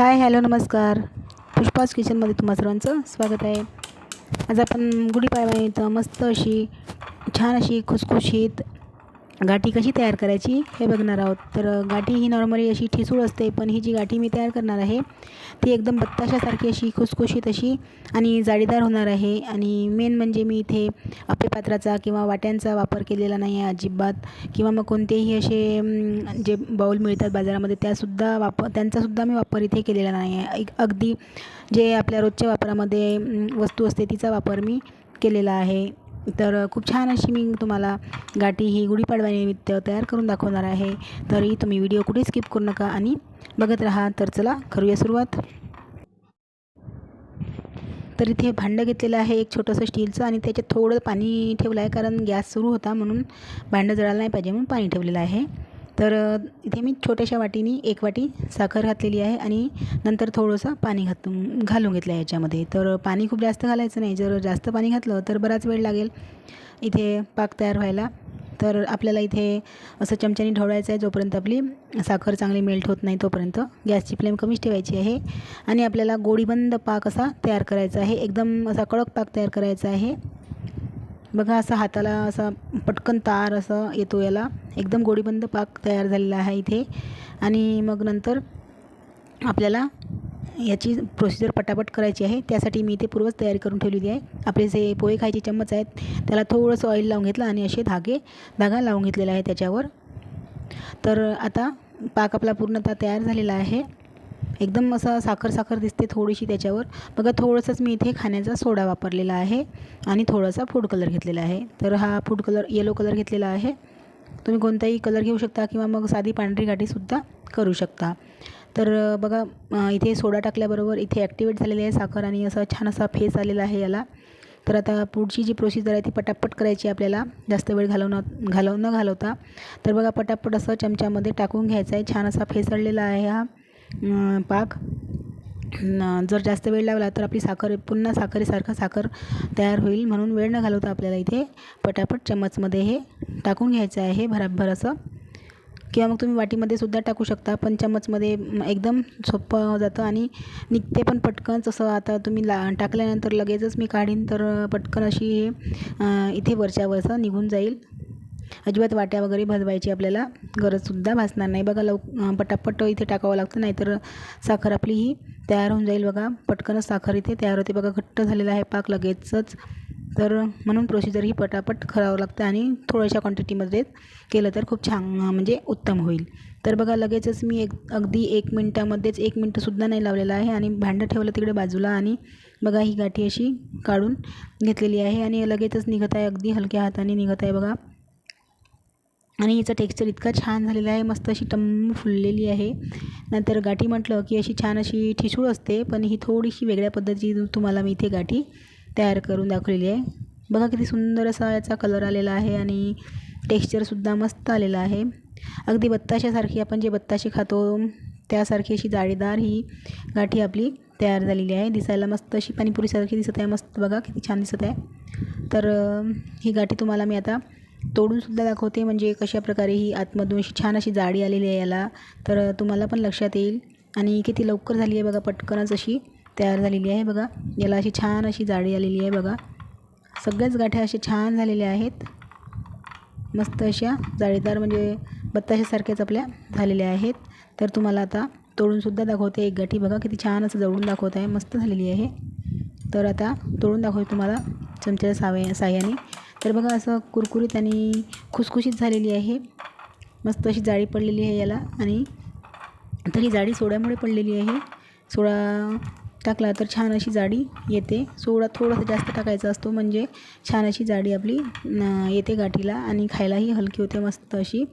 Hi hello नमस्कार. पुष्पाज किचनमध्ये तुम्हा सर्वांचं स्वागत आहे. आज आपण गुढीपाडव्यानिमित्त मस्त अशी छान अशी खुसखुशीत गाठी कशी तयार करायची हे बघणार आहोत. तर गाठी ही नॉर्मली अशी ठिसूळ असते पण ही जी गाठी मी तयार करणार आहे ती एकदम बत्ताशासारखी अशी खुसखुशीत अशी आणि जाळीदार होणार आहे. आणि मेन म्हणजे मी इथे आपल्या पात्राचा किंवा वाट्यांचा वापर केलेला नाही आहे अजिबात. किंवा मग कोणतेही असे जे बाऊल मिळतात बाजारामध्ये त्यासुद्धा वापर त्यांचासुद्धा मी वापर इथे केलेला नाही आहे. एक अगदी जे आपल्या रोजच्या वापरामध्ये वस्तू असते तिचा वापर मी केलेला आहे. तर खूप छान अशी मी तुम्हाला गाठी ही गुढीपाडव्यानिमित्त तयार करून दाखवणार आहे. तरी तुम्ही व्हिडिओ कुठे स्किप करू नका आणि बघत राहा. तर चला करूया सुरुवात. तर इथे भांडं घेतलेलं आहे. एक छोटंसं स्टीलचं आणि त्याच्यात थोडं पाणी ठेवलं आहे कारण गॅस सुरू होता म्हणून भांडं जळायला नाही पाहिजे म्हणून पाणी ठेवलेलं आहे. तर इथे मी छोट्याशा वाटीने एक वाटी साखर घातलेली आहे आणि नंतर थोडंसं पाणी घात घालून घेतलं आहे याच्यामध्ये. तर पाणी खूप जास्त घालायचं नाही. जर जास्त पाणी घातलं तर बराच वेळ लागेल इथे पाक तयार व्हायला. तर आपल्याला इथे असं चमच्याने ढवळायचं आहे जोपर्यंत आपली साखर चांगली मेल्ट होत नाही तोपर्यंत. गॅसची फ्लेम कमीच ठेवायची आहे आणि आपल्याला गोडीबंद पाक असा तयार करायचा आहे. एकदम असा कडक पाक तयार करायचा आहे. बघा असा हाताला असा पटकन तार असं येतो याला. एकदम गोडीबंद पाक तयार झालेला आहे इथे. आणि मग नंतर आपल्याला याची प्रोसिजर पटापट करायची आहे. त्यासाठी मी इथे पूर्वच तयारी करून ठेवलेली आहे. आपले जे पोहे खायचे चम्मच आहेत त्याला थोडंसं ऑइल लावून घेतलं आणि असे धागे धागा लावून घेतलेला आहे त्याच्यावर. तर आता पाक आपला पूर्णतः तयार झालेला आहे. एकदम असं साखर साखर दिसते थोडीशी त्याच्यावर. बघा थोडंसंच मी इथे खाण्याचा सोडा वापरलेला आहे आणि थोडासा फूड कलर घेतलेला आहे. तर हा फूड कलर येलो कलर घेतलेला आहे. तुम्ही कोणताही कलर घेऊ शकता किंवा मग साधी पांढरी गाठीसुद्धा करू शकता. तर बघा इथे सोडा टाकल्याबरोबर इथे ॲक्टिवेट झालेली आहे साखर आणि असा छान असा फेस आलेला आहे याला. तर आता पुढची जी प्रोसिजर आहे ती पटापट करायची आहे आपल्याला. जास्त वेळ घालवणं घालव न घालवता. तर बघा पटापट असं चमच्यामध्ये टाकून घ्यायचं आहे. छान असा फेसळलेला आहे हा. पाक. जर जास्त वेळ लागला तर आपली साखर पुन्हा साखरेसारखं साखर तयार होईल म्हणून वेळ न घालवता आपल्याला इथे पटापट चम्मचमध्ये हे टाकून घ्यायचं आहे भराभर असं. किंवा मग तुम्ही वाटीमध्ये सुद्धा टाकू शकता पण चम्मचमध्ये एकदम सोपं जातं आणि निघते पण पटकन. जसं आता तुम्ही ला टाकल्यानंतर लगेचच मी काढीन तर पटकन अशी हे इथे वरच्यावरचं निघून जाईल. अजिबात वाट्या वगैरे भजवायची आपल्याला गरजसुद्धा भासणार नाही. बघा लव पटापट इथे टाकावं लागतं नाहीतर साखर आपली ही तयार होऊन जाईल बघा. पटकनच साखर इथे तयार होते. बघा घट्ट झालेला आहे पाक लगेचच. तर म्हणून प्रोसिजर ही पटापट करावं लागतं आणि थोड्याशा क्वांटिटीमध्ये केलं तर खूप छान म्हणजे उत्तम होईल. तर बघा लगेचच मी एक अगदी एक मिनटामध्येच एक मिनटंसुद्धा नाही लावलेलं आहे आणि भांडं ठेवलं तिकडे बाजूला आणि बघा ही गाठी अशी काढून घेतलेली आहे आणि लगेचच निघत आहे अगदी हलक्या हाताने निघत आहे बघा. आणि हिचं टेक्स्चर इतका छान झालेलं आहे मस्त अशी टम्म फुललेली आहे. नंतर गाठी म्हटलं की अशी छान अशी ठिसूळ असते पण ही थोडीशी वेगळ्या पद्धतीची तुम्हाला मी इथे गाठी तयार करून दाखवलेली आहे. बघा किती सुंदर असा याचा कलर आलेला आहे आणि टेक्स्चरसुद्धा मस्त आलेला आहे. अगदी बत्ताशासारखी आपण जे बत्ताशे खातो त्यासारखी अशी जाळीदार ही गाठी आपली तयार झालेली आहे. दिसायला मस्त अशी पाणीपुरीसारखी दिसत आहे मस्त बघा किती छान दिसत आहे. तर ही गाठी तुम्हाला मी आता तोडूनसुद्धा दाखवते म्हणजे कशा प्रकारे ही आतमधून अशी छान अशी जाडी आलेली आहे याला. तर तुम्हाला पण लक्षात येईल. आणि किती लवकर झाली आहे बघा पटकनच अशी तयार झालेली आहे बघा. याला अशी छान अशी जाडी आलेली आहे बघा. सगळ्याच गाठ्या अशा छान झालेल्या आहेत. मस्त अशा जाळीदार म्हणजे बत्ताशासारख्याच आपल्या झालेल्या आहेत. तर तुम्हाला आता तोडूनसुद्धा दाखवते एक गाठी. बघा किती छान असं जवळून दाखवत आहे. मस्त झालेली आहे. तर आता तोडून दाखवते तुम्हाला चमच्याच्या सावे साह्याने. तर बघा असं कुरकुरीत आणि खुसखुशीत झालेली आहे. मस्त अशी जाळी पडलेली आहे याला. आणि तर ही जाडी सोड्यामुळे पडलेली आहे. सोडा टाकला तर छान अशी जाडी येते. सोडा थोडासा जास्त टाकायचा असतो म्हणजे छान अशी जाडी आपली येते गाठीला आणि खायलाही हलकी होते मस्त अशी.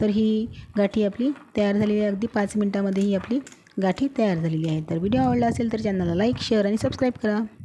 तर ही गाठी आपली तयार झालेली आहे. अगदी पाच मिनटामध्ये ही आपली गाठी तयार झालेली आहे. तर व्हिडिओ आवडला असेल तर चॅनलला लाईक शेअर आणि सबस्क्राईब करा.